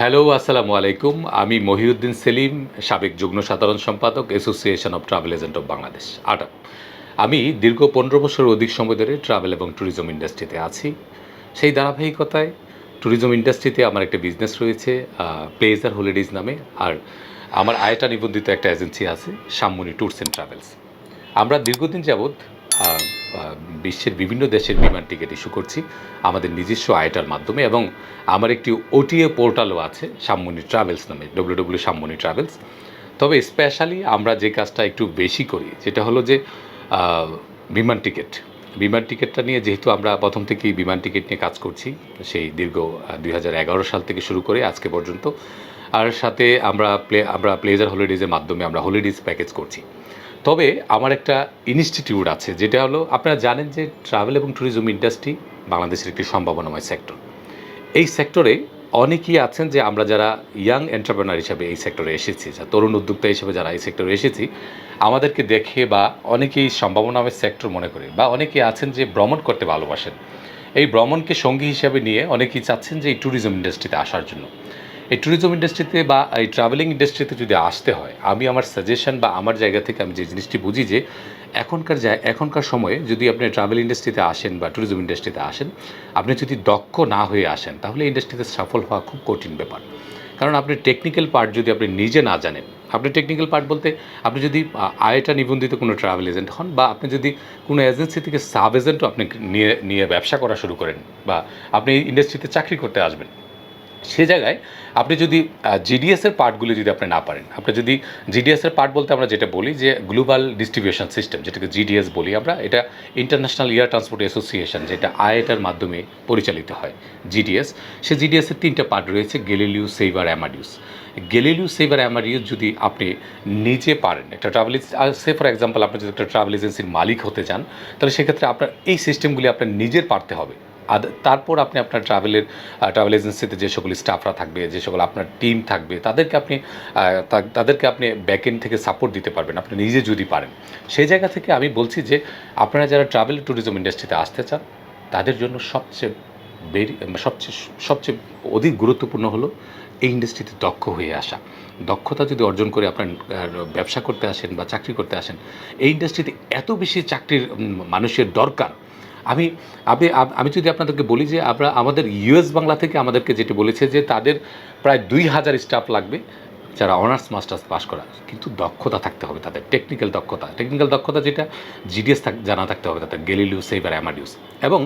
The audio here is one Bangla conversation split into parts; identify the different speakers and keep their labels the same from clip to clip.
Speaker 1: হ্যালো, আসসালামু আলাইকুম। আমি মহিউদ্দিন সেলিম, সাবেক যুগ্ম সাধারণ সম্পাদক association of travel agent of Bangladesh ATAB আমি দীর্ঘ পনেরো বছরের অধিক সময় ধরে ট্রাভেল এবং ট্যুরিজম ইন্ডাস্ট্রিতে আছি। সেই ধারাবাহিকতায় ট্যুরিজম ইন্ডাস্ট্রিতে আমার একটা বিজনেস রয়েছে প্লেজার হলিডেজ নামে, আর আমার আয়টা নিবন্ধিত একটা এজেন্সি আছে সামমনি ট্যুরস অ্যান্ড ট্রাভেলস আমরা দীর্ঘদিন যাবৎ বিশ্বের বিভিন্ন দেশের বিমান টিকিট ইস্যু করছি আমাদের নিজস্ব আয়টার মাধ্যমে এবং আমার একটি ওটিএ পোর্টালও আছে, সামমনি ট্রাভেলস নামে ডব্লিউ ডব্লিউ সামমনি ট্রাভেলস। তবে স্পেশালি আমরা যে কাজটা একটু বেশি করি যেটা হলো যে বিমান টিকিট। বিমান টিকিটটা নিয়ে যেহেতু আমরা প্রথম থেকেই বিমান টিকিট নিয়ে কাজ করছি, সেই দীর্ঘ দুই হাজার এগারো সাল থেকে শুরু করে আজকে পর্যন্ত। আর সাথে আমরা প্লে, আমরা প্লেজার হলিডেজের মাধ্যমে আমরা হলিডেজ প্যাকেজ করছি। তবে আমার একটা ইনস্টিটিউট আছে, যেটা হলো আপনারা জানেন যে ট্রাভেল এবং ট্যুরিজম ইন্ডাস্ট্রি বাংলাদেশের একটি সম্ভাবনাময় সেক্টর। এই সেক্টরে অনেকেই আছেন যে আমরা যারা ইয়াং এন্টারপ্রেনার হিসাবে এই সেক্টরে এসেছি যা তরুণ উদ্যোক্তা হিসেবে যারা এই সেক্টরে এসেছি, আমাদেরকে দেখে বা অনেকেই সম্ভাবনাময় সেক্টর মনে করে বা অনেকেই আছেন যে ভ্রমণ করতে ভালোবাসেন। এই ভ্রমণকে সঙ্গী হিসাবে নিয়ে অনেকেই চাচ্ছেন যে এই ট্যুরিজম ইন্ডাস্ট্রিতে আসার জন্য। এই ট্যুরিজম ইন্ডাস্ট্রিতে বা এই ট্রাভেলিং ইন্ডাস্ট্রিতে যদি আসতে হয়, আমি আমার সাজেশন বা আমার জায়গা থেকে আমি যে জিনিসটি বুঝি যে এখনকার জায় এখনকার সময়ে যদি আপনি ট্রাভেল ইন্ডাস্ট্রিতে আসেন বা ট্যুরিজম ইন্ডাস্ট্রিতে আসেন, আপনি যদি দক্ষ না হয়ে আসেন, তাহলে ইন্ডাস্ট্রিতে সফল হওয়া খুব কঠিন ব্যাপার। কারণ আপনি টেকনিক্যাল পার্ট যদি আপনি নিজে না জানেন, আপনি টেকনিক্যাল পার্ট বলতে আপনি যদি আয়টা নিবন্ধিত কোনো ট্রাভেল এজেন্ট হন বা আপনি যদি কোনো এজেন্সি থেকে সাব এজেন্টও আপনি নিয়ে নিয়ে ব্যবসা করা শুরু করেন বা আপনি ইন্ডাস্ট্রিতে চাকরি করতে আসবেন সে জায়গায় আপনি যদি জিডিএসের পার্টগুলি যদি আপনি না পারেন, আপনি যদি জিডিএসের পার্ট বলতে আমরা যেটা বলি যে গ্লোবাল ডিস্ট্রিবিউশন সিস্টেম যেটাকে জিডিএস বলি আমরা, এটা ইন্টারন্যাশনাল এয়ার ট্রান্সপোর্ট অ্যাসোসিয়েশন যেটা আইএটার মাধ্যমে পরিচালিত হয় জিডিএস সে জিডিএসের তিনটা পার্ট রয়েছে গেলিলিউ সেইভার অ্যামাডিউস গেলিলিউ সেইভার অ্যামাডিউস যদি আপনি নিজে পারেন, একটা ট্রাভেল সে ফর এক্সাম্পল আপনি যদি একটা ট্রাভেল এজেন্সির মালিক হতে চান, তাহলে সেক্ষেত্রে আপনার এই সিস্টেমগুলি আপনার নিজের পারতে হবে। তারপর আপনি আপনার ট্রাভেলের ট্রাভেল এজেন্সিতে যে সকল স্টাফরা থাকবে, যে সকল আপনার টিম থাকবে, তাদেরকে আপনি তাদেরকে আপনি ব্যাকএন্ড থেকে সাপোর্ট দিতে পারবেন, আপনি নিজে যদি পারেন। সেই জায়গা থেকে আমি বলছি যে, আপনারা যারা ট্রাভেল ট্যুরিজম ইন্ডাস্ট্রিতে আসতে চান, তাদের জন্য সবচেয়ে বেরি সবচেয়ে সবচেয়ে অধিক গুরুত্বপূর্ণ হলো এই ইন্ডাস্ট্রিতে দক্ষ হয়ে আসা। দক্ষতা যদি অর্জন করে আপনার ব্যবসা করতে আসেন বা চাকরি করতে আসেন, এই ইন্ডাস্ট্রিতে এত বেশি চাকরির মানুষের দরকার আমি আপনি আমি যদি আপনাদেরকে বলি যে আমরা, আমাদের ইউএস বাংলা থেকে আমাদেরকে যেটি বলেছে যে তাদের প্রায় দুই হাজার স্টাফ লাগবে যারা অনার্স মাস্টার্স পাস করা কিন্তু দক্ষতা থাকতে হবে তাদের টেকনিক্যাল দক্ষতা। টেকনিক্যাল দক্ষতা যেটা জিডিএস থাক, জানা থাকতে হবে তাদের গেলিলিউ সেইবার অ্যামাডিউস এবং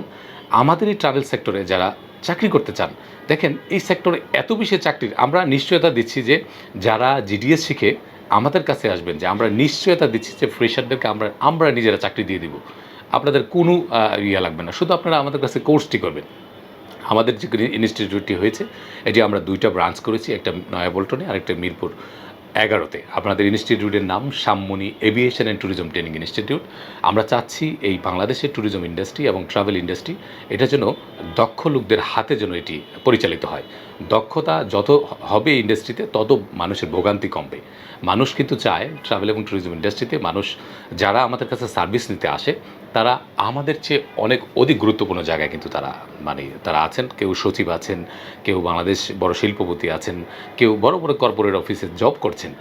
Speaker 1: আমাদের এই ট্রাভেল সেক্টরে যারা চাকরি করতে চান, দেখেন এই সেক্টরে এত বেশি চাকরির, আমরা নিশ্চয়তা দিচ্ছি যে যারা জিডিএস শিখে আমাদের কাছে আসবেন যে আমরা নিশ্চয়তা দিচ্ছি যে ফ্রেশারদেরকে আমরা আমরা নিজেরা চাকরি দিয়ে দিব। আপনাদের কোনো ইয়ে লাগবে না। শুধু আপনারা আমাদের কাছে কোর্সটি করবেন। আমাদের যে ইনস্টিটিউটটি হয়েছে, এটি আমরা দুইটা ব্রাঞ্চ করেছি, একটা নয়াপল্টনে আর একটা মিরপুর এগারোতে। আপনাদের ইনস্টিটিউটের নাম Sammoni aviation and tourism training institute. আমরা চাচ্ছি এই বাংলাদেশের ট্যুরিজম ইন্ডাস্ট্রি এবং ট্রাভেল ইন্ডাস্ট্রি, এটা যেন দক্ষ লোকদের হাতে যেন এটি পরিচালিত হয়। দক্ষতা যত হবে ইন্ডাস্ট্রিতে, তত মানুষের ভোগান্তি কমবে। মানুষ কিন্তু চায় ট্রাভেল এবং ট্যুরিজম ইন্ডাস্ট্রিতে মানুষ, যারা আমাদের কাছে সার্ভিস নিতে আসে তারা আমাদের চেয়ে অনেক অধিক গুরুত্বপূর্ণ জায়গায় কিন্তু তারা মানে তারা আছেন। কেউ সচিব আছেন, কেউ বাংলাদেশ বড় শিল্পপতি আছেন, কেউ বড় বড় কর্পোরেট অফিসে জব করছেন।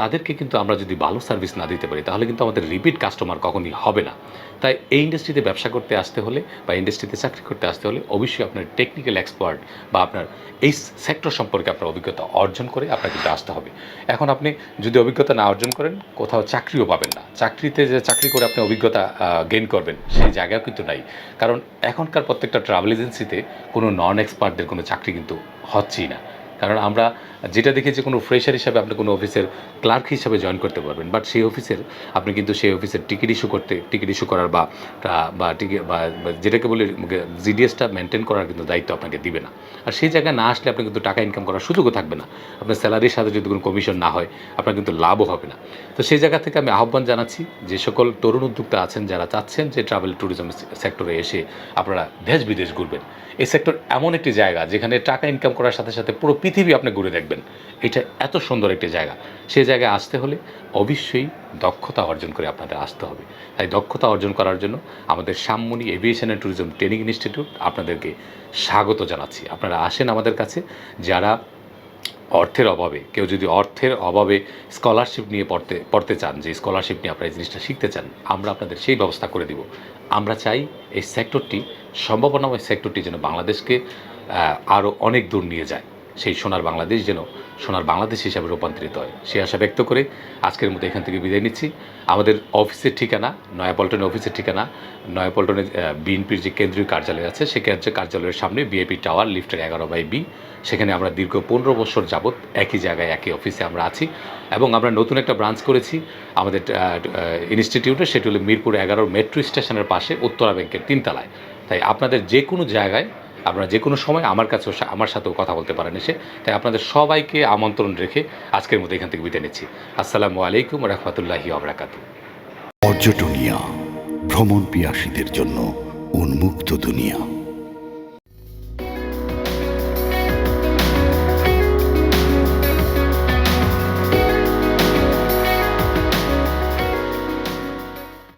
Speaker 1: তাদেরকে কিন্তু আমরা যদি ভালো সার্ভিস না দিতে পারি, তাহলে কিন্তু আমাদের রিপিট কাস্টমার কখনই হবে না। তাই এই ইন্ডাস্ট্রিতে ব্যবসা করতে আসতে হলে বা ইন্ডাস্ট্রিতে চাকরি করতে আসতে হলে অবশ্যই আপনার টেকনিক্যাল এক্সপার্ট বা আপনার এই সেক্টর সম্পর্কে আপনার অভিজ্ঞতা অর্জন করে আপনার কিন্তু আসতে হবে। এখন আপনি যদি অভিজ্ঞতা না অর্জন করেন, কোথাও চাকরিও পাবেন না। চাকরিতে যে চাকরি করে আপনি অভিজ্ঞতা গেইন করবেন, সেই জায়গাও কিন্তু নাই। কারণ এখনকার প্রত্যেকটা ট্রাভেল এজেন্সিতে কোনো নন এক্সপার্টদের কোনো চাকরি কিন্তু হচ্ছেই না। কারণ আমরা যেটা দেখেছি কোনো ফ্রেশার হিসাবে আপনি কোনো অফিসের ক্লার্ক হিসাবে জয়েন করতে পারবেন বাট সেই অফিসের আপনি কিন্তু সেই অফিসের টিকিট ইস্যু করতে টিকিট ইস্যু করার বা বা টিকিট বা যেটাকে বলি জিডিএসটা মেনটেন করার কিন্তু দায়িত্ব আপনাকে দিবে না। আর সেই জায়গায় না আসলে আপনি কিন্তু টাকা ইনকাম করার সুযোগও থাকবে না। আপনার স্যালারির সাথে যদি কোনো কমিশন না হয়, আপনার কিন্তু লাভও হবে না। তো সেই জায়গা থেকে আমি আহ্বান জানাচ্ছি যে সকল তরুণ উদ্যোক্তা আছেন যারা চাচ্ছেন যে ট্রাভেল ট্যুরিজম সেক্টরে এসে আপনারা দেশ বিদেশ ঘুরবেন। এই সেক্টর এমন একটি জায়গা যেখানে টাকা ইনকাম করার সাথে সাথে পুরো পৃথিবী আপনি ঘুরে দেখবেন। এটা এত সুন্দর একটি জায়গা। সেই জায়গায় আসতে হলে অবশ্যই দক্ষতা অর্জন করে আপনাদের আসতে হবে। তাই দক্ষতা অর্জন করার জন্য আমাদের Sammoni aviation and tourism training institute আপনাদেরকে স্বাগত জানাচ্ছি। আপনারা আসেন আমাদের কাছে। যারা অর্থের অভাবে, কেউ যদি অর্থের অভাবে স্কলারশিপ নিয়ে পড়তে পড়তে চান, যে স্কলারশিপ নিয়ে আপনারা এই জিনিসটা শিখতে চান, আমরা আপনাদের সেই ব্যবস্থা করে দিব। আমরা চাই এই সেক্টরটি সম্ভাবনাময় সেক্টরটি যেন বাংলাদেশকে আরও অনেক দূর নিয়ে যায়। সেই সোনার বাংলাদেশ যেন সোনার বাংলাদেশ হিসাবে রূপান্তরিত হয়। সে আশা ব্যক্ত করে আজকের মতো এখান থেকে বিদায় নিচ্ছি। আমাদের অফিসের ঠিকানা নয়াপল্টনে অফিসের ঠিকানা, নয়াপল্টনের বিএনপির যে কেন্দ্রীয় কার্যালয় আছে সেই কেন্দ্রীয় কার্যালয়ের সামনে বিএপি টাওয়ার, লিফটের এগারো বাই বি। সেখানে আমরা দীর্ঘ পনেরো বছর যাবৎ একই জায়গায়, একই অফিসে আমরা আছি এবং আমরা নতুন একটা ব্রাঞ্চ করেছি। আমাদের ইনস্টিটিউটে, সেটি হলো মিরপুর এগারো মেট্রো স্টেশনের পাশে উত্তরা ব্যাংকের তিনতলায়। তাই আপনাদের যে কোনো জায়গায় আপনারা যে কোনো সময় আমার কাছে আমার সাথেও কথা বলতে পারেন এসে। তাই আপনাদের সবাইকে আমন্ত্রণ রেখে আজকের মতো এখান থেকে বিদায় নিচ্ছি। আসসালামু আলাইকুম রহমতুল্লাহি আবরাকাত
Speaker 2: পর্যটনিয়া ভ্রমণ পিয়াসীদের জন্য উন্মুক্ত দুনিয়া।